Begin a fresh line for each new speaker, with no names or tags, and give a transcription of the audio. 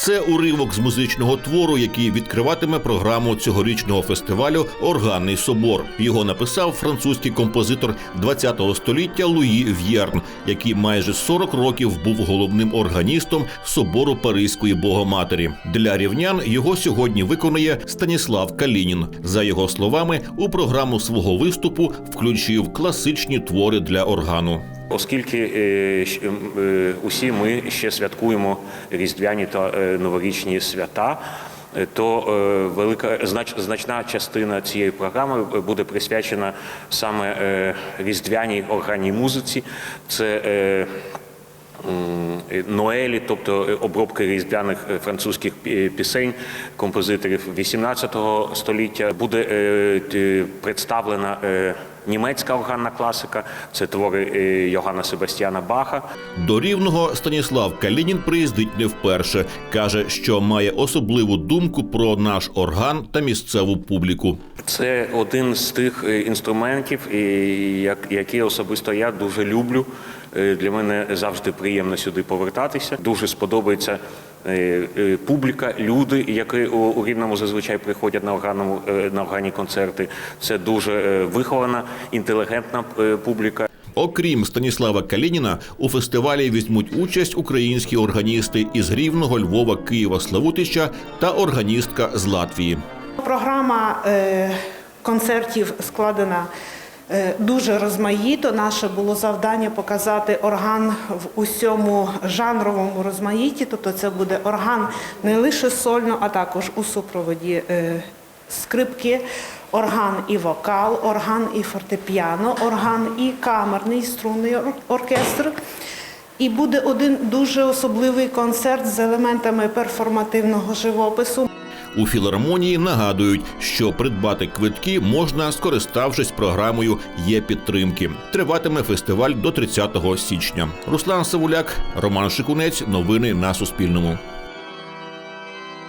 Це уривок з музичного твору, який відкриватиме програму цьогорічного фестивалю Органний собор. Його написав французький композитор ХХ століття Луї В'єрн, який майже 40 років був головним органістом собору Паризької Богоматері. Для рівнян його сьогодні виконує Станіслав Калінін. За його словами, у програму свого виступу включив класичні твори для органу.
Оскільки е, е, усі ми ще святкуємо різдвяні та е, новорічні свята. То велика знач, значна частина цієї програми буде присвячена саме різдвяній органній музиці. Це Ноелі, тобто обробки різдвяних французьких пісень композиторів XVIII століття. Буде представлена німецька органна класика, це твори е, Йоганна Себастьяна Баха.
До рівного Станіслав Калінін приїздить не вперше. каже, що має особливу думку про наш орган та місцеву публіку.
Це один з тих е, інструментів, які особисто я дуже люблю. Е, Для мене завжди приємно сюди повертатися. Дуже сподобається публіка, люди, які у, Рівному зазвичай приходять на органному е, на органні концерти. Це дуже е, вихована, інтелігентна е, публіка.
Окрім Станіслава Калініна, у фестивалі візьмуть участь українські органісти із Рівного, Львова, Києва, Славутища та органістка з Латвії.
Програма е, концертів складена е, дуже розмаїто. Наше було завдання показати орган в усьому жанровому розмаїтті. Тобто це буде орган не лише сольно, а також у супроводі е, скрипки, орган і вокал, орган і фортепіано, орган і камерний струнний оркестр. І буде один дуже особливий концерт з елементами перформативного живопису.
У філармонії нагадують, що придбати квитки можна, скориставшись програмою Є підтримки. Триватиме фестиваль до 30 січня. Руслан Савуляк, Роман Шикунець. Новини на Суспільному.